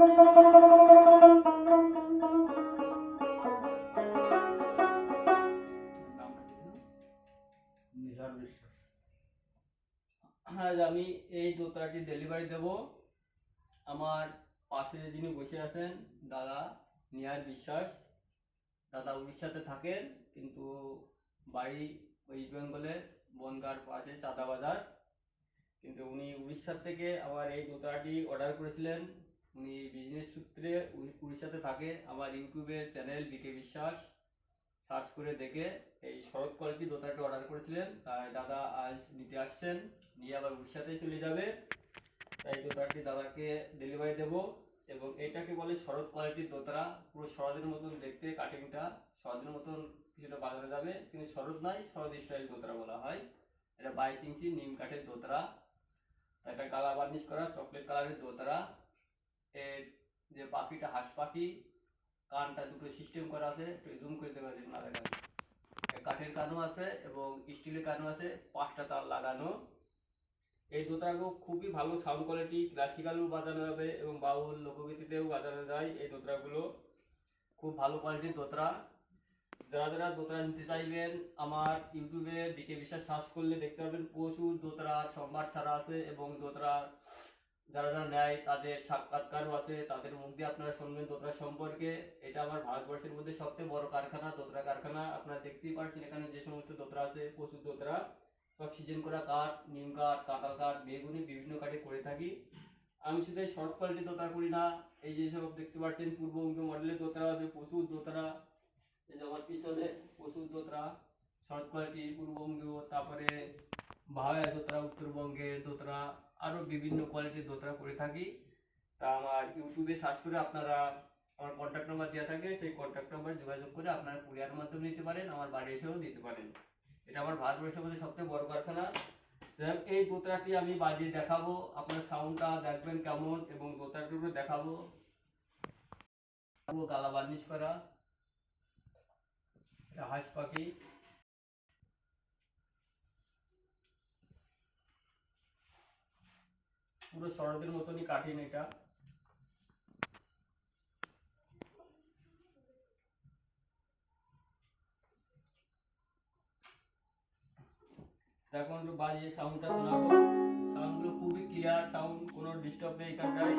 আজ আমি এই দোতলাটি ডেলিভারি দেব। আমার পাশে যিনি বসে আছেন, দাদা নিহার বিশ্বাস। দাদা উড়িষ্যাতে থাকেন, কিন্তু বাড়ি ওয়েস্ট বেঙ্গলে বনগার পাশে চাঁদা বাজার। কিন্তু উনি উড়িষ্যা থেকে আবার এই জুতাটি অর্ডার করেছিলেন। উনি বিজনেস সূত্রে উড়ি- উড়িষ্যাতে থাকে আমার ইউটিউবের চ্যানেল বিকে বিশ্বাস সার্চ করে দেখে এই শরৎ কোয়ালিটি দোতলাটি অর্ডার করেছিলেন। তাই দাদা আজ নিতে আসছেন, নিয়ে আবার উড়িষ্যাতেই চলে যাবে। তাই দোতলাটি দাদাকে ডেলিভারি দেব এবং এটাকে বলে শরৎ কোয়ালিটির দোতরা। পুরো শরতের মতন দেখতে কাটিংটা শরতের মতন কিছুটা বাজানো যাবে, কিন্তু শরৎ নাই শরৎ স্টাইল দোতরা বলা হয়। এটা বাইশ ইঞ্চি নিম কাঠের দোতরা। এটা কালার বার্নিশ করা চকলেট কালারের দোতরা। এর যে পাখিটা, হাঁস পাখি, কানটা দুটো সিস্টেম করা আছে, একটু জুম করে দেওয়া যায় দেখা কাঠের কানও আছে এবং স্টিলের কানও আছে, পাঁচটা তার লাগানো। এই দোতরাগুলো খুবই ভালো সাউন্ড কোয়ালিটি ক্লাসিক্যালও বাজানো যাবে এবং বাউল লোকগীতিতেও বাজানো যায় এই দোতরাগুলো খুব ভালো কোয়ালিটির দোতরা যারা যারা দোতরা নিতে চাইবেন, আমার ইউটিউবে বিকে বিশ্বাস সার্চ করলে দেখতে পাবেন প্রচুর দোতরার সম্রাট ছাড়া আছে এবং দোতরার যারা যারা নেয়, তাদের সাক্ষাৎকারও আছে, তাদের মুখ দিয়ে আপনারা শুনবেন দোতরা সম্পর্কে। এটা আমার ভারতবর্ষের মধ্যে সবচেয়ে বড় কারখানা দোতরা কারখানা। আপনারা দেখতেই পাচ্ছেন এখানে যে সমস্ত দোতরা আছে, প্রচুর দোতরা সব সিজন করা কাঠ, নিম কাঠ, কাঁঠাল কাঠ, বেগুনি বিভিন্ন কাঠে করে থাকি। আমি শুধু শর্ট কোয়ালিটি দোতরা করি না, এই যে সব দেখতে পাচ্ছেন পূর্ববঙ্গ মডেলের দোতরা আছে, প্রচুর দোতরা এই যে আমার পিছনে প্রচুর দোতরা শর্ট কোয়ালিটি পূর্ববঙ্গ তারপরে ভাওয়া দোতরা উত্তরবঙ্গে দোতরা আরও বিভিন্ন কোয়ালিটির দোতরা করে থাকি। তা আমার ইউটিউবে সার্চ করে আপনারা আমার কন্ট্যাক্ট নাম্বার দেওয়া থাকে, সেই কন্ট্যাক্ট নাম্বারে যোগাযোগ করে আপনারা কুরিয়ার মাধ্যমে নিতে পারেন, আমার বাড়ি এসেও দিতে পারেন। এটা আমার ভারতবর্ষের মধ্যে সবথেকে বড় কারখানা। এই দোতরাটি আমি বাজিয়ে দেখাবো, আপনার সাউন্ডটা দেখবেন কেমন এবং দোতরাটিও দেখাবো। গালা বার্নিশ করা। হাঁস পাখি পুরো শরতের মতনই কাটিন এটা। এখন একটু বাজিয়ে সাউন্ডটা শোনাবো। সাউন্ডগুলো খুবই ক্লিয়ার সাউন্ড কোনো ডিস্টার্ব নেই এখানটায়।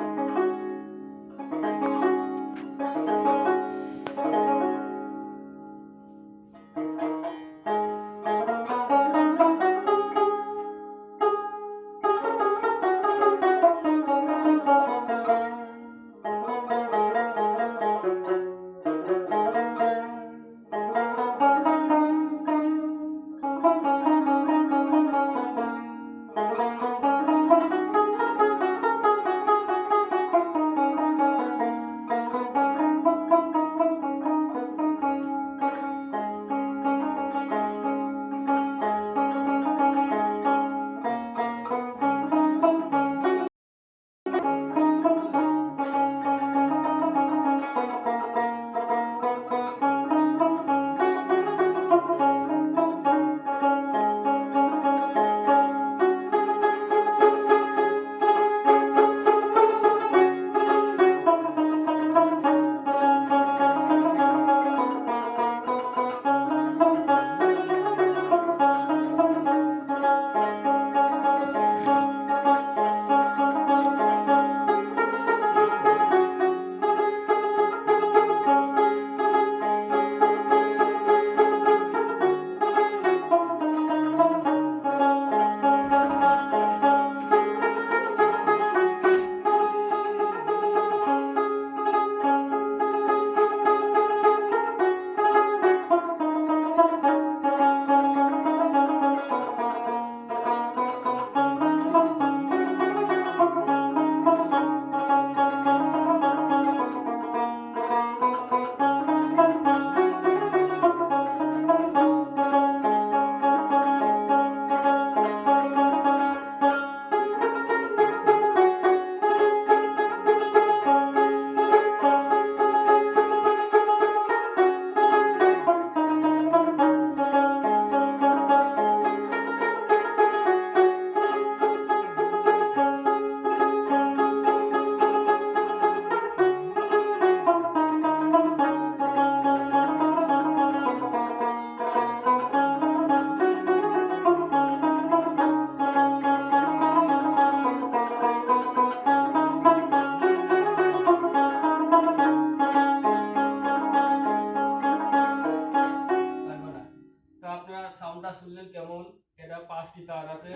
সাউন্ডটা শুনলেন কেমন? এটা পাঁচটি তার আছে।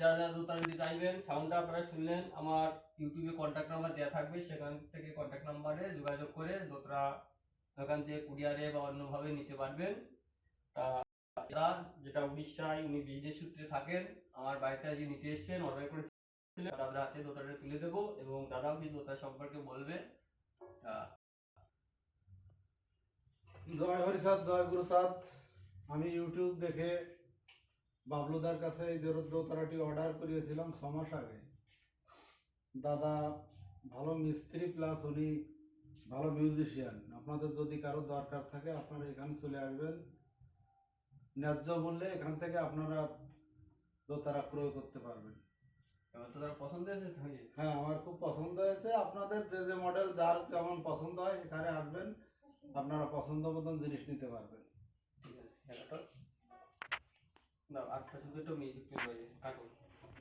যারা যারা দোতারা নিতে চাইবেন সাউন্ডটা আপনারা শুনলেন, আমার ইউটিউবে কন্ট্যাক্ট নাম্বার দেওয়া থাকবে, সেখান থেকে কন্ট্যাক্ট নাম্বারে যোগাযোগ করে দোতরা ওখান থেকে কুরিয়ারে বা অন্যভাবে নিতে পারবেন। তা যেটা উড়িষ্যায় উনি বিজনেস সূত্রে থাকেন, আমার বাড়িতে আজকে নিতে এসেছেন অর্ডার করেছিলেন দাদার হাতে তুলে দেবো এবং দাদাও কি দোতা সম্পর্কে বলবে জয় হরিসাদ জয় গুরুসাদ আমি ইউটিউব দেখে বাবলুদার কাছে এই দোতারাটি অর্ডার করিয়েছিলাম ছ মাস আগে। দাদা ভালো মিস্ত্রি প্লাস উনি ভালো মিউজিশিয়ান আপনাদের যদি কারও দরকার থাকে আপনারা এখানে চলে আসবেন। ন্যায্য মূল্যে এখান থেকে আপনারা দোতারা ক্রয় করতে পারবেন। পছন্দ হয়েছে হ্যাঁ আমার খুব পছন্দ হয়েছে। আপনাদের যে যে মডেল যার যেমন পছন্দ হয় এখানে আসবেন। আপনারা পছন্দ মতন জিনিস নিতে পারবেন। ঠিক আছে না আটটা শুধু একটা মিউজিক বাজে কাটো